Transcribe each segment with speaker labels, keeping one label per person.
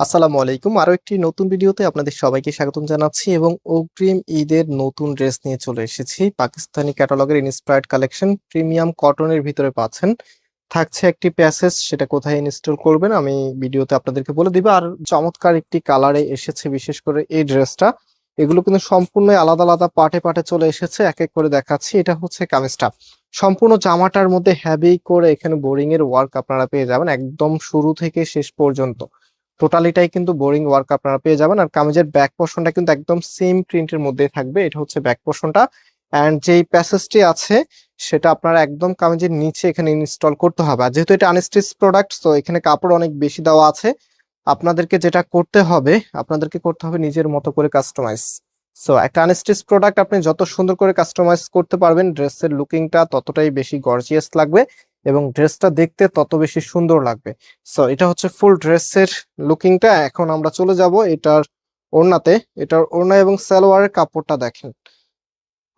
Speaker 1: আসসালামু আলাইকুম। আরও একটি নতুন ভিডিওতে আপনাদের সবাইকে স্বাগতম জানাচ্ছি এবং অগ্রিম ঈদের নতুন ড্রেস নিয়ে চলে এসেছি। পাকিস্তানি ক্যাটালগের ইন্সপায়ার্ড কালেকশন প্রিমিয়াম কটনের ভিতরে পাচ্ছেন। থাকছে একটি প্যাসেজ, সেটা কোথায় ইনস্টল করবেন আমি ভিডিওতে আপনাদেরকে বলে দিব। আর চমৎকার একটি কালারে এসেছে বিশেষ করে এই ড্রেসটা। এগুলো কিন্তু সম্পূর্ণ আলাদা আলাদা পার্টে পার্টে চলে এসেছে, এক এক করে দেখাচ্ছি। এটা হচ্ছে কামিজটা। সম্পূর্ণ জামাটার মধ্যে হ্যাভি করে এখানে বোরিং এর ওয়ার্ক আপনারা পেয়ে যাবেন, একদম শুরু থেকে শেষ পর্যন্ত। টোটালিটাই কিন্তু বোরিং ওয়ার্ক আপনারা পেয়ে যাবেন। আর কামিজের ব্যাক পোর্শনটা কিন্তু একদম সেম প্রিন্টের মধ্যে থাকবে। এটা হচ্ছে ব্যাক পোর্শনটা অ্যান্ড যেই প্যাসেজটি আছে, সেটা আপনারা একদম কামিজের নিচে এখানে ইনস্টল করতে হবে। আর যেহেতু এটা আনস্টিচ প্রোডাক্ট তো এখানে কাপড় অনেক বেশি দেওয়া আছে। আপনাদেরকে যেটা করতে হবে, আপনাদেরকে করতে হবে নিজের মতো করে কাস্টমাইজ সো একটা আনস্টিচ প্রোডাক্ট আপনি যত সুন্দর করে কাস্টমাইজ করতে পারবেন ড্রেসের লুকিংটা ততটাই বেশি গর্জিয়াস লাগবে। এবং ড্রেসটা দেখতে তত বেশি সুন্দর লাগবে। সো এটা হচ্ছে ফুল ড্রেসের লুকিংটা এখন আমরা চলে যাব এটার ওড়নাতে। এটার ওড়না এবং সালোয়ারের কাপড়টা দেখেন।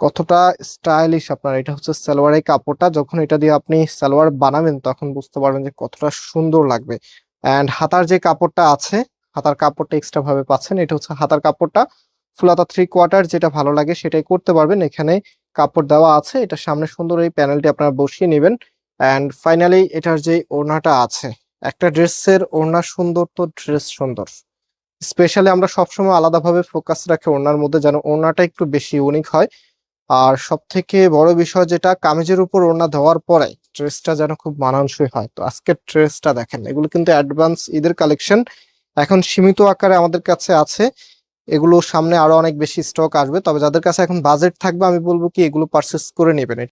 Speaker 1: কতটা স্টাইলিশ আপনার। এটা হচ্ছে সালোয়ারের কাপড়টা। যখন এটা দিয়ে আপনি সালোয়ার বানাবেন, তখন বুঝতে পারবেন যে কতটা সুন্দর লাগবে। অ্যান্ড হাতার যে কাপড়টা আছে, হাতার কাপড়টা এক্সট্রা ভাবে পাচ্ছেন, এটা হচ্ছে হাতার কাপড়টা। ফুল হাতা থ্রি কোয়ার্টার যেটা ভালো লাগে সেটাই করতে পারবেন। এখানে কাপড় দেওয়া আছে। এটা সামনে সুন্দর এই প্যানেলটি আপনারা বসিয়ে নেবেন। অ্যান্ড ফাইনালি এটার যে ওড়নাটা আছে, একটা ড্রেসের ওড়না সুন্দর তো ড্রেস সুন্দর। স্পেশালি আমরা সবসময় আলাদাভাবে ফোকাস রাখি ওড়নার মধ্যে যেন ওড়নাটা একটু বেশি ইউনিক হয়। আর সব থেকে বড় বিষয় যেটা, কামিজের উপর ওড়না দেওয়ার পরে ড্রেসটা যেন খুব মানানসই হয়। তো আজকের ড্রেসটা দেখেন, এগুলো কিন্তু অ্যাডভান্স ঈদের কালেকশন এখন সীমিত আকারে আমাদের কাছে আছে। এগুলো সামনে আরও অনেক বেশি স্টক আসবে, তবে যাদের কাছে এখন বাজেট থাকবে, আমি বলব কি, এগুলো পারচেস করে নেবেন।